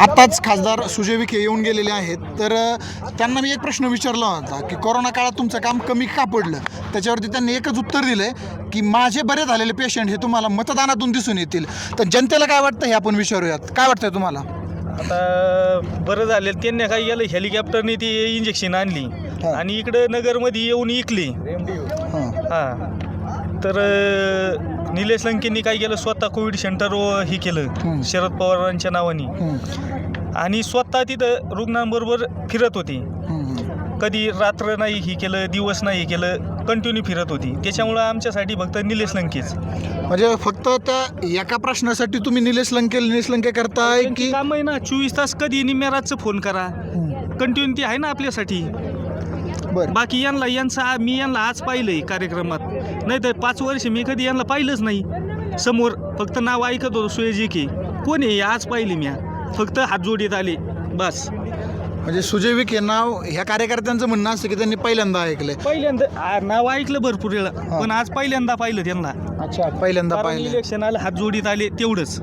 आत्ताच खासदार सुजय विखे येऊन गेलेले आहेत. तर त्यांना मी एक प्रश्न विचारला होता की कोरोना काळात तुमचं काम कमी का पडलं? त्याच्यावरती त्यांनी एकच उत्तर दिलंय की माझे बरे झालेले पेशंट हे तुम्हाला मतदानातून दिसून येतील. तर जनतेला काय वाटतं हे आपण विचारूयात. काय वाटतंय तुम्हाला? आता बरं झालं त्यांनी काय केलं हेलिकॉप्टरने ती इंजेक्शन आणली. आणि इकडं नगरमध्ये येऊन इकली. हां. तर निलेश लंकेंनी काय केलं? स्वतः कोविड सेंटर हे केलं. शरद पवारांच्या नावाने. आणि स्वतः तिथं रुग्णांबरोबर फिरत होती. कधी रात्र नाही हे केलं दिवस नाही हे केलं कंटिन्यू फिरत होती. त्याच्यामुळं आमच्यासाठी फक्त निलेश लंकेच. म्हणजे फक्त त्या एका प्रश्नासाठी तुम्ही निलेश लंके निलेश लंके करताय की काम आहे ना चोवीस तास कधी निम्म्या रातचं फोन करा. कंटिन्युटी आहे ना आपल्यासाठी. बरं. बाकी यांना यांचं मी यांना आज पाहिलंय कार्यक्रमात. नाही तर पाच वर्ष मी कधी यांना पाहिलंच नाही. समोर फक्त नाव ऐकत होतो सुयजी की. कोण आहे हे? आज पाहिले मी. फक्त हात जोडीत आले. बस. म्हणजे सुजय विखे नाव ह्या कार्यकर्त्यांचं म्हणणं असतं की त्यांनी पहिल्यांदा ऐकलंय. पहिल्यांदा आ, नाव ऐकलं भरपूर वेळा. पण आज पहिल्यांदा पाहिलं त्यांना. अच्छा पहिल्यांदा कारण पाहिलं इलेक्शन आलं हात जोडीत आले तेवढंच.